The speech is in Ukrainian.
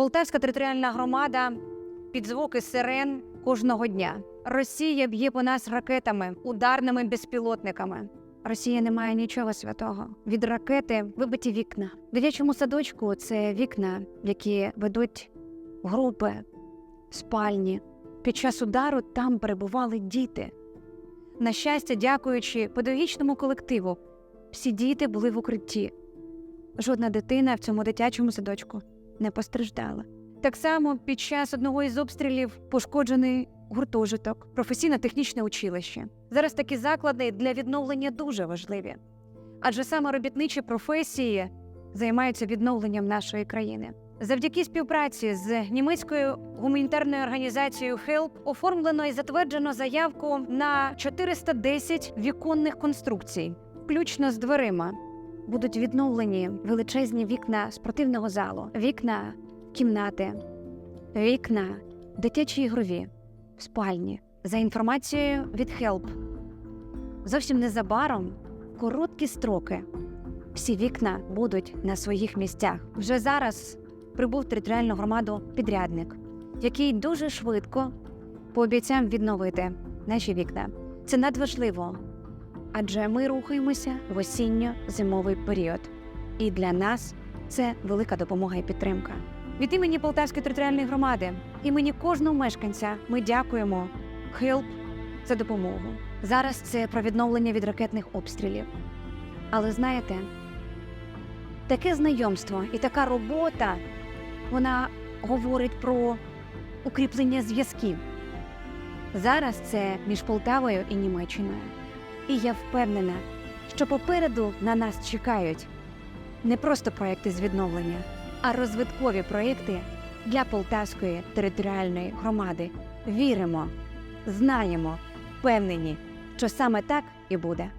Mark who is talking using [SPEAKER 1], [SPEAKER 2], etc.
[SPEAKER 1] Полтавська територіальна громада під звуки сирен кожного дня. Росія б'є по нас ракетами, ударними безпілотниками. Росія не має нічого святого. Від ракети вибиті вікна. В дитячому садочку це вікна, які ведуть групи, спальні. Під час удару там перебували діти. На щастя, дякуючи педагогічному колективу, всі діти були в укритті. Жодна дитина в цьому дитячому садочку не постраждала. Так само під час одного із обстрілів пошкоджений гуртожиток, професійно-технічне училище. Зараз такі заклади для відновлення дуже важливі, адже саме робітничі професії займаються відновленням нашої країни. Завдяки співпраці з німецькою гуманітарною організацією HELP оформлено і затверджено заявку на 410 віконних конструкцій, включно з дверима. Будуть відновлені величезні вікна спортивного залу, вікна кімнати, вікна дитячі ігрові, спальні. За інформацією від HELP. Зовсім незабаром короткі строки. Всі вікна будуть на своїх місцях. Вже зараз прибув територіальну громаду підрядник, який дуже швидко пообіцяв відновити наші вікна. Це надважливо, адже ми рухаємося в осінньо-зимовий період. І для нас це велика допомога і підтримка. Від імені Полтавської територіальної громади, імені кожного мешканця ми дякуємо HELP за допомогу. Зараз це про відновлення від ракетних обстрілів. Але знаєте, таке знайомство і така робота вона говорить про укріплення зв'язків. Зараз це між Полтавою і Німеччиною. І я впевнена, що попереду на нас чекають не просто проекти з відновлення, а розвиткові проекти для Полтавської територіальної громади. Віримо, знаємо, впевнені, що саме так і буде.